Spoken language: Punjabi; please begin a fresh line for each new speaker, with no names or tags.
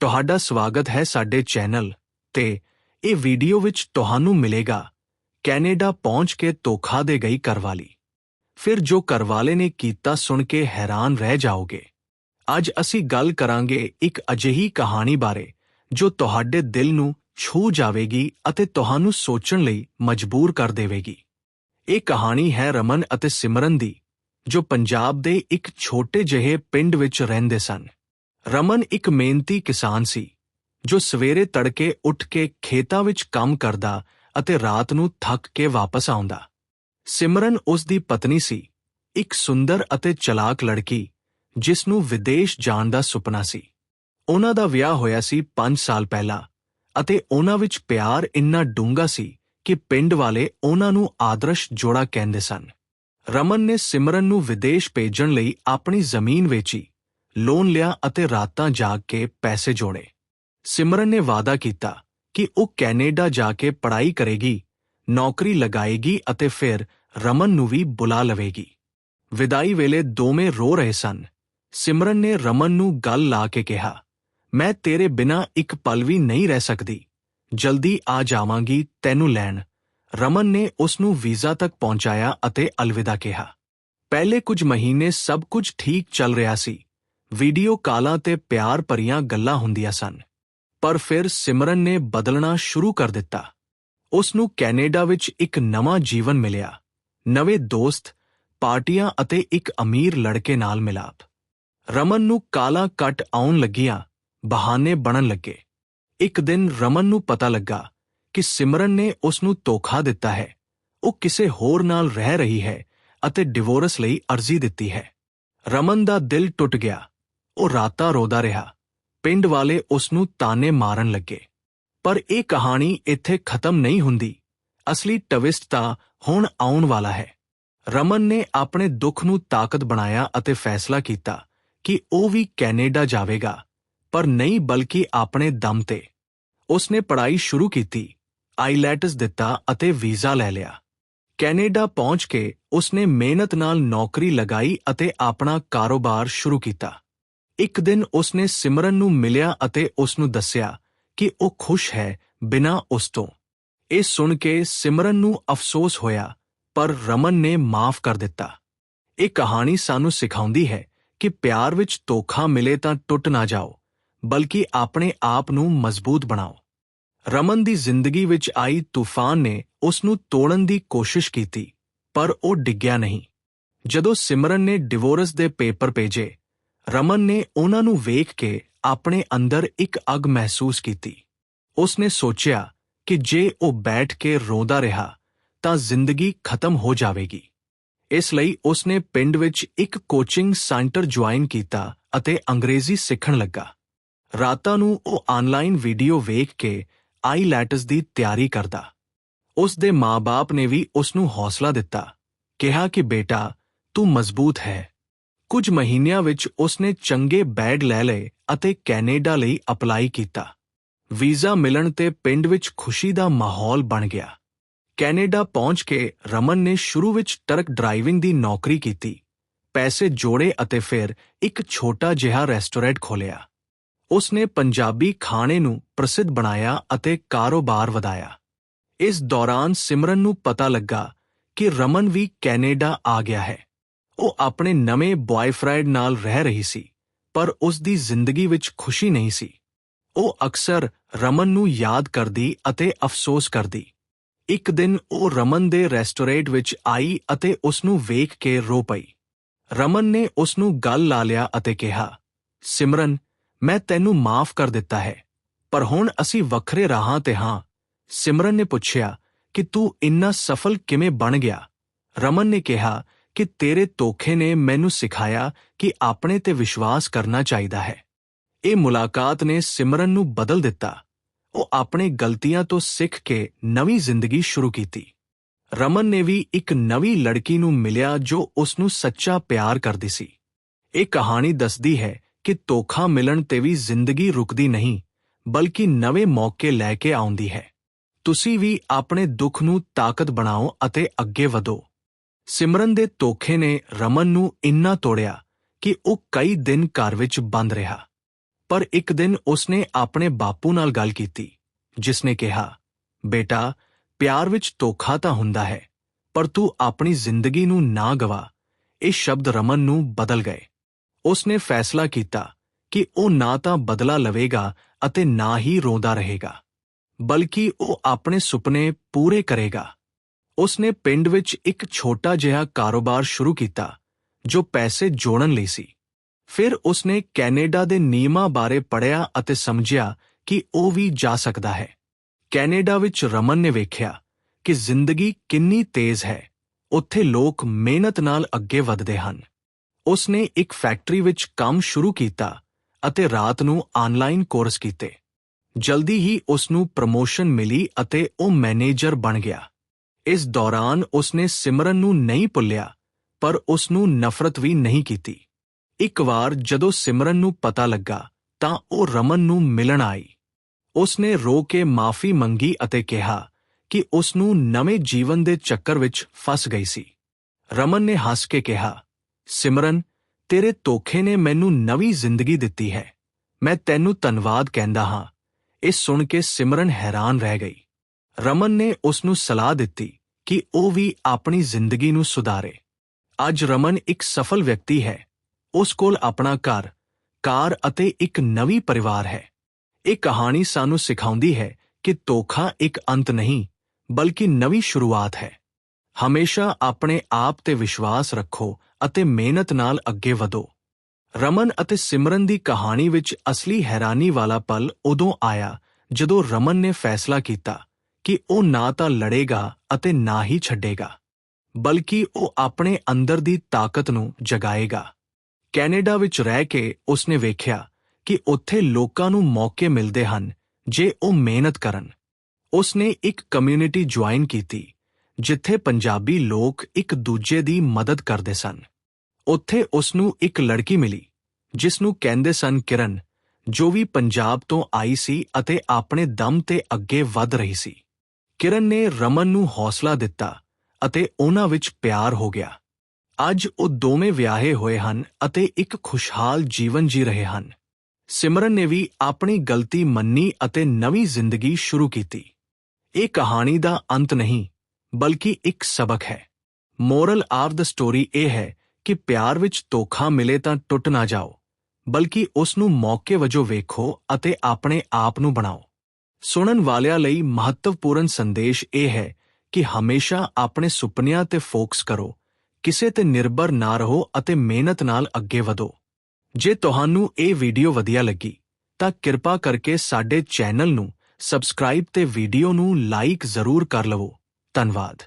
ਤੁਹਾਡਾ ਸਵਾਗਤ ਹੈ ਸਾਡੇ ਚੈਨਲ ਤੇ ਇਹ ਵੀਡੀਓ ਵਿੱਚ ਤੁਹਾਨੂੰ ਮਿਲੇਗਾ ਕੈਨੇਡਾ ਪਹੁੰਚ ਕੇ ਧੋਖਾ ਦੇ ਗਈ ਕਰਵਾਲੀ ਫਿਰ ਜੋ ਕਰਵਾਲੇ ਨੇ ਕੀਤਾ ਸੁਣ ਕੇ ਹੈਰਾਨ ਰਹਿ ਜਾਓਗੇ। ਅੱਜ ਅਸੀਂ ਗੱਲ ਕਰਾਂਗੇ ਇੱਕ ਅਜਿਹੀ ਕਹਾਣੀ ਬਾਰੇ ਜੋ ਤੁਹਾਡੇ ਦਿਲ ਨੂੰ ਛੂ ਜਾਵੇਗੀ ਅਤੇ ਤੁਹਾਨੂੰ ਸੋਚਣ ਲਈ ਮਜਬੂਰ ਕਰ ਦੇਵੇਗੀ। ਇਹ ਕਹਾਣੀ ਹੈ ਰਮਨ ਅਤੇ ਸਿਮਰਨ ਦੀ, ਜੋ ਪੰਜਾਬ ਦੇ ਇੱਕ ਛੋਟੇ ਜਿਹੇ ਪਿੰਡ ਵਿੱਚ ਰਹਿੰਦੇ ਸਨ। ਰਮਨ ਇੱਕ ਮਿਹਨਤੀ ਕਿਸਾਨ ਸੀ, ਜੋ ਸਵੇਰੇ ਤੜਕੇ ਉੱਠ ਕੇ ਖੇਤਾਂ ਵਿੱਚ ਕੰਮ ਕਰਦਾ ਅਤੇ ਰਾਤ ਨੂੰ ਥੱਕ ਕੇ ਵਾਪਸ ਆਉਂਦਾ। ਸਿਮਰਨ ਉਸ ਦੀ ਪਤਨੀ ਸੀ, ਇੱਕ ਸੁੰਦਰ ਅਤੇ ਚਲਾਕ ਲੜਕੀ, ਜਿਸ ਨੂੰ ਵਿਦੇਸ਼ ਜਾਣ ਦਾ ਸੁਪਨਾ ਸੀ। ਉਹਨਾਂ ਦਾ ਵਿਆਹ ਹੋਇਆ ਸੀ 5 ਸਾਲ ਪਹਿਲਾਂ ਅਤੇ ਉਹਨਾਂ ਵਿੱਚ ਪਿਆਰ ਇੰਨਾ ਡੂੰਘਾ ਸੀ ਕਿ ਪਿੰਡ ਵਾਲੇ ਉਹਨਾਂ ਨੂੰ ਆਦਰਸ਼ ਜੋੜਾ ਕਹਿੰਦੇ ਸਨ। ਰਮਨ ਨੇ ਸਿਮਰਨ ਨੂੰ ਵਿਦੇਸ਼ ਭੇਜਣ ਲਈ ਆਪਣੀ ਜ਼ਮੀਨ ਵੇਚੀ ਲੋਨ ਲਿਆ ਅਤੇ ਰਾਤਾਂ ਜਾਗ ਕੇ ਪੈਸੇ ਜੋੜੇ। ਸਿਮਰਨ ਨੇ ਵਾਅਦਾ ਕੀਤਾ ਕਿ ਉਹ ਕੈਨੇਡਾ ਜਾ ਕੇ ਪੜ੍ਹਾਈ ਕਰੇਗੀ, ਨੌਕਰੀ ਲਗਾਏਗੀ ਅਤੇ ਫਿਰ ਰਮਨ ਨੂੰ ਵੀ ਬੁਲਾ ਲਵੇਗੀ। ਵਿਦਾਈ ਵੇਲੇ ਦੋਵੇਂ ਰੋ ਰਹੇ ਸਨ। ਸਿਮਰਨ ਨੇ ਰਮਨ ਨੂੰ ਗੱਲ ਲਾ ਕੇ ਕਿਹਾ, ਮੈਂ ਤੇਰੇ ਬਿਨਾਂ ਇੱਕ ਪਲ ਵੀ ਨਹੀਂ ਰਹਿ ਸਕਦੀ। ਜਲਦੀ ਆ ਜਾਵਾਂਗੀ ਤੈਨੂੰ ਲੈਣ। ਰਮਨ ਨੇ ਉਸ ਨੂੰ ਵੀਜ਼ਾ ਤੱਕ ਪਹੁੰਚਾਇਆ ਅਤੇ ਅਲਵਿਦਾ ਕਿਹਾ। ਪਹਿਲੇ ਕੁਝ ਮਹੀਨੇ ਸਭ ਕੁਝ ਠੀਕ ਚੱਲ ਰਿਹਾ ਸੀ। ਵੀਡੀਓ ਕਾਲਾਂ ਤੇ ਪਿਆਰ ਭਰੀਆਂ ਗੱਲਾਂ ਹੁੰਦੀਆਂ ਸਨ। ਪਰ ਫਿਰ ਸਿਮਰਨ ਨੇ ਬਦਲਣਾ ਸ਼ੁਰੂ ਕਰ ਦਿੱਤਾ। ਉਸ ਨੂੰ ਕੈਨੇਡਾ ਵਿੱਚ ਇੱਕ ਨਵਾਂ ਜੀਵਨ ਮਿਲਿਆ। ਨਵੇਂ ਦੋਸਤ, ਪਾਰਟੀਆਂ ਅਤੇ ਇੱਕ ਅਮੀਰ ਲੜਕੇ ਨਾਲ ਮਿਲਾਪ। ਰਮਨ ਨੂੰ ਕਾਲਾ ਕੱਟ ਆਉਣ ਲੱਗੀਆਂ, ਬਹਾਨੇ ਬਣਨ ਲੱਗੇ। ਇੱਕ ਦਿਨ ਰਮਨ ਨੂੰ ਪਤਾ ਲੱਗਾ ਕਿ ਸਿਮਰਨ ਨੇ ਉਸ ਨੂੰ ਧੋਖਾ ਦਿੱਤਾ ਹੈ। ਉਹ ਕਿਸੇ ਹੋਰ ਨਾਲ ਰਹਿ ਰਹੀ ਹੈ ਅਤੇ ਡਿਵੋਰਸ ਲਈ ਅਰਜ਼ੀ ਦਿੱਤੀ ਹੈ। ਰਮਨ ਦਾ ਦਿਲ ਟੁੱਟ ਗਿਆ। ਉਹ ਰਾਤਾਂ ਰੋਦਾ ਰਿਹਾ। ਪਿੰਡ ਵਾਲੇ ਉਸ ਨੂੰ ਤਾਨੇ ਮਾਰਨ ਲੱਗੇ। ਪਰ ਇਹ ਕਹਾਣੀ ਇੱਥੇ ਖਤਮ ਨਹੀਂ ਹੁੰਦੀ। ਅਸਲੀ ਟਵਿਸਟ ਤਾਂ ਹੁਣ ਆਉਣ ਵਾਲਾ ਹੈ। ਰਮਨ ਨੇ ਆਪਣੇ ਦੁੱਖ ਨੂੰ ਤਾਕਤ ਬਣਾਇਆ ਅਤੇ ਫੈਸਲਾ ਕੀਤਾ ਕਿ ਉਹ ਵੀ ਕੈਨੇਡਾ ਜਾਵੇਗਾ, ਪਰ ਨਹੀਂ ਬਲਕਿ ਆਪਣੇ ਦਮ ਤੇ। ਉਸਨੇ ਪੜ੍ਹਾਈ ਸ਼ੁਰੂ ਕੀਤੀ, ਆਈਲੈਟਸ ਦਿੱਤਾ ਅਤੇ ਵੀਜ਼ਾ ਲੈ ਲਿਆ। ਕੈਨੇਡਾ ਪਹੁੰਚ ਕੇ ਉਸਨੇ ਮਿਹਨਤ ਨਾਲ ਨੌਕਰੀ ਲਗਾਈ ਅਤੇ ਆਪਣਾ ਕਾਰੋਬਾਰ ਸ਼ੁਰੂ ਕੀਤਾ। ਇੱਕ ਦਿਨ ਉਸਨੇ ਸਿਮਰਨ ਨੂੰ ਮਿਲਿਆ ਅਤੇ ਉਸ ਨੂੰ ਦੱਸਿਆ ਕਿ ਉਹ ਖੁਸ਼ ਹੈ ਬਿਨਾਂ ਉਸ ਤੋਂ। ਇਹ ਸੁਣ ਕੇ ਸਿਮਰਨ ਨੂੰ ਅਫਸੋਸ ਹੋਇਆ, ਪਰ ਰਮਨ ਨੇ ਮਾਫ ਕਰ ਦਿੱਤਾ। ਇਹ ਕਹਾਣੀ ਸਾਨੂੰ ਸਿਖਾਉਂਦੀ ਹੈ ਕਿ ਪਿਆਰ ਵਿੱਚ ਧੋਖਾ ਮਿਲੇ ਤਾਂ ਟੁੱਟ ਨਾ ਜਾਓ, ਬਲਕਿ ਆਪਣੇ ਆਪ ਨੂੰ ਮਜ਼ਬੂਤ ਬਣਾਓ। ਰਮਨ ਦੀ ਜ਼ਿੰਦਗੀ ਵਿੱਚ ਆਈ ਤੂਫਾਨ ਨੇ ਉਸ ਨੂੰ ਤੋੜਨ ਦੀ ਕੋਸ਼ਿਸ਼ ਕੀਤੀ, ਪਰ ਉਹ ਡਿੱਗਿਆ ਨਹੀਂ। ਜਦੋਂ ਸਿਮਰਨ ਨੇ ਡਿਵੋਰਸ ਦੇ ਪੇਪਰ ਭੇਜੇ ਰਮਨ ਨੇ ਉਹਨਾਂ ਨੂੰ ਵੇਖ ਕੇ ਆਪਣੇ ਅੰਦਰ ਇੱਕ ਅਗ ਮਹਿਸੂਸ ਕੀਤੀ। ਉਸਨੇ ਸੋਚਿਆ ਕਿ ਜੇ ਉਹ ਬੈਠ ਕੇ ਰੋਂਦਾ ਰਿਹਾ, ਤਾਂ ਜ਼ਿੰਦਗੀ ਖਤਮ ਹੋ ਜਾਵੇਗੀ। ਇਸ ਲਈ ਉਸਨੇ ਪਿੰਡ ਵਿੱਚ ਇੱਕ ਕੋਚਿੰਗ ਸੈਂਟਰ ਜੁਆਇਨ ਕੀਤਾ ਅਤੇ ਅੰਗਰੇਜ਼ੀ ਸਿੱਖਣ ਲੱਗਾ। ਰਾਤਾਂ ਨੂੰ ਉਹ ਆਨਲਾਈਨ ਵੀਡੀਓ ਵੇਖ ਕੇ ਆਈਲੈਟਸ ਦੀ ਤਿਆਰੀ ਕਰਦਾ। ਉਸ ਦੇ ਮਾਪੇ ਨੇ ਵੀ ਉਸ ਨੂੰ ਹੌਸਲਾ ਦਿੱਤਾ, ਕਿਹਾ ਕਿ ਬੇਟਾ, ਤੂੰ ਮਜ਼ਬੂਤ ਹੈ। ਕੁਝ ਮਹੀਨਿਆਂ ਵਿੱਚ ਉਸਨੇ ਚੰਗੇ ਬੈਗ ਲੈ ਲਏ ਅਤੇ ਕੈਨੇਡਾ ਲਈ ਅਪਲਾਈ ਕੀਤਾ। ਵੀਜ਼ਾ ਮਿਲਣ ਤੇ ਪਿੰਡ ਵਿੱਚ ਖੁਸ਼ੀ ਦਾ ਮਾਹੌਲ ਬਣ ਗਿਆ। ਕੈਨੇਡਾ ਪਹੁੰਚ ਕੇ ਰਮਨ ਨੇ ਸ਼ੁਰੂ ਵਿੱਚ ਟਰੱਕ ਡਰਾਈਵਿੰਗ ਦੀ ਨੌਕਰੀ ਕੀਤੀ। ਪੈਸੇ ਜੋੜੇ ਅਤੇ ਫਿਰ ਇੱਕ ਛੋਟਾ ਜਿਹਾ ਰੈਸਟੋਰੈਂਟ ਖੋਲ੍ਹਿਆ। ਉਸ ਨੇ ਪੰਜਾਬੀ ਖਾਣੇ ਨੂੰ ਪ੍ਰਸਿੱਧ ਬਣਾਇਆ ਅਤੇ ਕਾਰੋਬਾਰ ਵਧਾਇਆ। ਇਸ ਦੌਰਾਨ ਸਿਮਰਨ ਨੂੰ ਪਤਾ ਲੱਗਾ ਕਿ ਰਮਨ ਵੀ ਕੈਨੇਡਾ ਆ ਗਿਆ ਹੈ। ਉਹ ਆਪਣੇ ਨਵੇਂ ਬॉयਫ੍ਰੈਂਡ ਨਾਲ ਰਹਿ ਰਹੀ ਸੀ, ਪਰ ਉਸ ਦੀ ਜ਼ਿੰਦਗੀ ਵਿੱਚ ਖੁਸ਼ੀ ਨਹੀਂ ਸੀ। ਉਹ ਅਕਸਰ ਰਮਨ ਨੂੰ ਯਾਦ ਕਰਦੀ ਅਤੇ ਅਫਸੋਸ ਕਰਦੀ। ਇੱਕ ਦਿਨ ਉਹ ਰਮਨ ਦੇ ਰੈਸਟੋਰੈਂਟ ਵਿੱਚ ਆਈ ਅਤੇ ਉਸ ਨੂੰ ਵੇਖ ਕੇ ਰੋ ਪਈ। ਰਮਨ ਨੇ ਉਸ ਨੂੰ ਗੱਲ ਲਾ ਲਿਆ ਅਤੇ ਕਿਹਾ, ਸਿਮਰਨ, ਮੈਂ ਤੈਨੂੰ ਮਾਫ ਕਰ ਦਿੱਤਾ ਹੈ, ਪਰ ਹੁਣ ਅਸੀਂ ਵੱਖਰੇ ਰਾਹਾਂ ਤੇ ਹਾਂ। ਸਿਮਰਨ ਨੇ ਪੁੱਛਿਆ ਕਿ ਤੂੰ ਇੰਨਾ ਸਫਲ ਕਿਵੇਂ ਬਣ ਗਿਆ? ਰਮਨ ਨੇ ਕਿਹਾ ਕਿ ਤੇਰੇ ਧੋਖੇ ਨੇ ਮੈਨੂੰ ਸਿਖਾਇਆ ਕਿ ਆਪਣੇ ਤੇ ਵਿਸ਼ਵਾਸ ਕਰਨਾ ਚਾਹੀਦਾ ਹੈ। ਇਹ ਮੁਲਾਕਾਤ ਨੇ ਸਿਮਰਨ ਨੂੰ ਬਦਲ ਦਿੱਤਾ। ਉਹ ਆਪਣੇ ਗਲਤੀਆਂ ਤੋਂ ਸਿੱਖ ਕੇ ਨਵੀਂ ਜ਼ਿੰਦਗੀ ਸ਼ੁਰੂ ਕੀਤੀ। ਰਮਨ ਨੇ ਵੀ ਇੱਕ ਨਵੀਂ ਲੜਕੀ ਨੂੰ ਮਿਲਿਆ ਜੋ ਉਸ ਨੂੰ ਸੱਚਾ ਪਿਆਰ ਕਰਦੀ ਸੀ। ਇਹ ਕਹਾਣੀ ਦੱਸਦੀ ਹੈ ਕਿ ਧੋਖਾ ਮਿਲਣ ਤੇ ਵੀ ਜ਼ਿੰਦਗੀ ਰੁਕਦੀ ਨਹੀਂ, ਬਲਕਿ ਨਵੇਂ ਮੌਕੇ ਲੈ ਕੇ ਆਉਂਦੀ ਹੈ। ਤੁਸੀਂ ਵੀ ਆਪਣੇ ਦੁੱਖ ਨੂੰ ਤਾਕਤ ਬਣਾਓ ਅਤੇ ਅੱਗੇ ਵਧੋ। ਸਿਮਰਨ ਦੇ ਧੋਖੇ ਨੇ ਰਮਨ ਨੂੰ ਇੰਨਾ ਤੋੜਿਆ ਕਿ ਉਹ ਕਈ ਦਿਨ ਘਰ ਵਿੱਚ ਬੰਦ ਰਿਹਾ। ਪਰ ਇੱਕ ਦਿਨ ਉਸਨੇ ਆਪਣੇ ਬਾਪੂ ਨਾਲ ਗੱਲ ਕੀਤੀ ਜਿਸ ਨੇ ਕਿਹਾ, ਬੇਟਾ, ਪਿਆਰ ਵਿੱਚ ਧੋਖਾ ਤਾਂ ਹੁੰਦਾ ਹੈ, ਪਰ ਤੂੰ ਆਪਣੀ ਜ਼ਿੰਦਗੀ ਨੂੰ ਨਾ ਗਵਾ। ਇਹ ਸ਼ਬਦ ਰਮਨ ਨੂੰ ਬਦਲ ਗਏ। ਉਸਨੇ ਫੈਸਲਾ ਕੀਤਾ ਕਿ ਉਹ ਨਾ ਤਾਂ ਬਦਲਾ ਲਵੇਗਾ ਅਤੇ ਨਾ ਹੀ ਰੋਂਦਾ ਰਹੇਗਾ, ਬਲਕਿ ਉਹ ਆਪਣੇ ਸੁਪਨੇ ਪੂਰੇ ਕਰੇਗਾ। ਉਸਨੇ ਪਿੰਡ ਵਿੱਚ ਇੱਕ ਛੋਟਾ ਜਿਹਾ ਕਾਰੋਬਾਰ ਸ਼ੁਰੂ ਕੀਤਾ, ਜੋ ਪੈਸੇ ਜੋੜਨ ਲਈ ਸੀ। ਫਿਰ ਉਸਨੇ ਕੈਨੇਡਾ ਦੇ ਨਿਯਮਾਂ ਬਾਰੇ ਪੜ੍ਹਿਆ ਅਤੇ ਸਮਝਿਆ ਕਿ ਉਹ ਵੀ ਜਾ ਸਕਦਾ ਹੈ। ਕੈਨੇਡਾ ਵਿੱਚ ਰਮਨ ਨੇ ਵੇਖਿਆ ਕਿ ਜ਼ਿੰਦਗੀ ਕਿੰਨੀ ਤੇਜ਼ ਹੈ। ਉੱਥੇ ਲੋਕ ਮਿਹਨਤ ਨਾਲ ਅੱਗੇ ਵਧਦੇ ਹਨ। ਉਸਨੇ ਇੱਕ ਫੈਕਟਰੀ ਵਿੱਚ ਕੰਮ ਸ਼ੁਰੂ ਕੀਤਾ ਅਤੇ ਰਾਤ ਨੂੰ ਆਨਲਾਈਨ ਕੋਰਸ ਕੀਤੇ। ਜਲਦੀ ਹੀ ਉਸ ਨੂੰ ਪ੍ਰਮੋਸ਼ਨ ਮਿਲੀ ਅਤੇ ਉਹ ਮੈਨੇਜਰ ਬਣ ਗਿਆ। ਇਸ ਦੌਰਾਨ ਉਸਨੇ ਸਿਮਰਨ ਨੂੰ ਨਹੀਂ ਭੁੱਲਿਆ, ਪਰ ਉਸ ਨੂੰ ਨਫ਼ਰਤ ਵੀ ਨਹੀਂ ਕੀਤੀ। ਇੱਕ ਵਾਰ ਜਦੋਂ ਸਿਮਰਨ ਨੂੰ ਪਤਾ ਲੱਗਾ, ਤਾਂ ਉਹ ਰਮਨ ਨੂੰ ਮਿਲਣ ਆਈ। ਉਸਨੇ ਰੋ ਕੇ ਮਾਫੀ ਮੰਗੀ ਅਤੇ ਕਿਹਾ ਕਿ ਉਸ ਨੂੰ ਨਵੇਂ ਜੀਵਨ ਦੇ ਚੱਕਰ ਵਿੱਚ ਫਸ ਗਈ ਸੀ। ਰਮਨ ਨੇ ਹੱਸ ਕੇ ਕਿਹਾ, ਸਿਮਰਨ, ਤੇਰੇ ਧੋਖੇ ਨੇ ਮੈਨੂੰ ਨਵੀਂ ਜ਼ਿੰਦਗੀ ਦਿੱਤੀ ਹੈ। ਮੈਂ ਤੈਨੂੰ ਧੰਨਵਾਦ ਕਹਿੰਦਾ ਹਾਂ। ਇਹ ਸੁਣ ਕੇ ਸਿਮਰਨ ਹੈਰਾਨ ਰਹਿ ਗਈ। ਰਮਨ ਨੇ ਉਸ ਨੂੰ ਸਲਾਹ ਦਿੱਤੀ ਕਿ ਉਹ ਵੀ ਆਪਣੀ ਜ਼ਿੰਦਗੀ ਨੂੰ ਸੁਧਾਰੇ। ਅੱਜ ਰਮਨ ਇੱਕ ਸਫਲ ਵਿਅਕਤੀ ਹੈ। ਉਸ ਕੋਲ ਆਪਣਾ ਘਰ, ਕਾਰ ਅਤੇ ਇੱਕ ਨਵੀਂ ਪਰਿਵਾਰ ਹੈ। ਇਹ ਕਹਾਣੀ ਸਾਨੂੰ ਸਿਖਾਉਂਦੀ ਹੈ ਕਿ ਧੋਖਾ ਇੱਕ ਅੰਤ ਨਹੀਂ, ਬਲਕਿ ਨਵੀਂ ਸ਼ੁਰੂਆਤ ਹੈ। ਹਮੇਸ਼ਾ ਆਪਣੇ ਆਪ ਤੇ ਵਿਸ਼ਵਾਸ ਰੱਖੋ ਅਤੇ ਮਿਹਨਤ ਨਾਲ ਅੱਗੇ ਵਧੋ। ਰਮਨ ਅਤੇ ਸਿਮਰਨ ਦੀ ਕਹਾਣੀ ਵਿੱਚ ਅਸਲੀ ਹੈਰਾਨੀ ਵਾਲਾ ਪਲ ਉਦੋਂ ਆਇਆ ਜਦੋਂ ਰਮਨ ਨੇ ਫੈਸਲਾ ਕੀਤਾ ਕਿ ਉਹ ਨਾ ਤਾਂ ਲੜੇਗਾ ਅਤੇ ਨਾ ਹੀ ਛੱਡੇਗਾ, ਬਲਕਿ ਉਹ ਆਪਣੇ ਅੰਦਰ ਦੀ ਤਾਕਤ ਨੂੰ ਜਗਾਏਗਾ। ਕੈਨੇਡਾ ਵਿੱਚ ਰਹਿ ਕੇ ਉਸਨੇ ਵੇਖਿਆ ਕਿ ਉੱਥੇ ਲੋਕਾਂ ਨੂੰ ਮੌਕੇ ਮਿਲਦੇ ਹਨ ਜੇ ਉਹ ਮਿਹਨਤ ਕਰਨ। ਉਸਨੇ ਇੱਕ ਕਮਿਊਨਿਟੀ ਜੁਆਇਨ ਕੀਤੀ, ਜਿੱਥੇ ਪੰਜਾਬੀ ਲੋਕ ਇੱਕ ਦੂਜੇ ਦੀ ਮਦਦ ਕਰਦੇ ਸਨ। ਉੱਥੇ ਉਸ ਨੂੰ ਇੱਕ ਲੜਕੀ ਮਿਲੀ ਜਿਸ ਨੂੰ ਕਹਿੰਦੇ ਸਨ ਕਿਰਨ, ਜੋ ਵੀ ਪੰਜਾਬ ਤੋਂ ਆਈ ਸੀ ਅਤੇ ਆਪਣੇ ਦਮ ਤੇ ਅੱਗੇ ਵਧ ਰਹੀ ਸੀ। ਕਿਰਨ ਨੇ ਰਮਨ ਨੂੰ ਹੌਸਲਾ ਦਿੱਤਾ ਅਤੇ ਉਹਨਾਂ ਵਿੱਚ ਪਿਆਰ ਹੋ ਗਿਆ। ਅੱਜ ਉਹ ਦੋਵੇਂ ਵਿਆਹੇ ਹੋਏ ਹਨ ਅਤੇ ਇੱਕ ਖੁਸ਼ਹਾਲ ਜੀਵਨ ਜੀ ਰਹੇ ਹਨ। ਸਿਮਰਨ ਨੇ ਵੀ ਆਪਣੀ ਗਲਤੀ ਮੰਨੀ ਅਤੇ ਨਵੀਂ ਜ਼ਿੰਦਗੀ ਸ਼ੁਰੂ ਕੀਤੀ। ਇਹ ਕਹਾਣੀ ਦਾ ਅੰਤ ਨਹੀਂ, ਬਲਕਿ ਇੱਕ ਸਬਕ ਹੈ। ਮੋਰਲ ਆਫ ਦਾ ਸਟੋਰੀ ਇਹ ਹੈ ਕਿ ਪਿਆਰ ਵਿੱਚ ਧੋਖਾ ਮਿਲੇ ਤਾਂ ਟੁੱਟ ਨਾ ਜਾਓ, ਬਲਕਿ ਉਸ ਨੂੰ ਮੌਕੇ ਵਜੋਂ ਵੇਖੋ ਅਤੇ ਆਪਣੇ ਆਪ ਨੂੰ ਬਣਾਓ। ਸੁਣਨ ਵਾਲਿਆਂ ਲਈ ਮਹੱਤਵਪੂਰਨ ਸੰਦੇਸ਼ ਇਹ ਹੈ ਕਿ ਹਮੇਸ਼ਾ ਆਪਣੇ ਸੁਪਨਿਆਂ ਤੇ ਫੋਕਸ ਕਰੋ, ਕਿਸੇ ਤੇ ਨਿਰਭਰ ਨਾ ਰਹੋ ਅਤੇ ਮਿਹਨਤ ਨਾਲ ਅੱਗੇ ਵਧੋ। ਜੇ ਤੁਹਾਨੂੰ ਇਹ ਵੀਡੀਓ ਵਧੀਆ ਲੱਗੀ, ਤਾਂ ਕਿਰਪਾ ਕਰਕੇ ਸਾਡੇ ਚੈਨਲ ਨੂੰ ਸਬਸਕ੍ਰਾਈਬ ਤੇ ਵੀਡੀਓ ਨੂੰ ਲਾਈਕ ਜ਼ਰੂਰ ਕਰ ਲਵੋ। ਧੰਨਵਾਦ।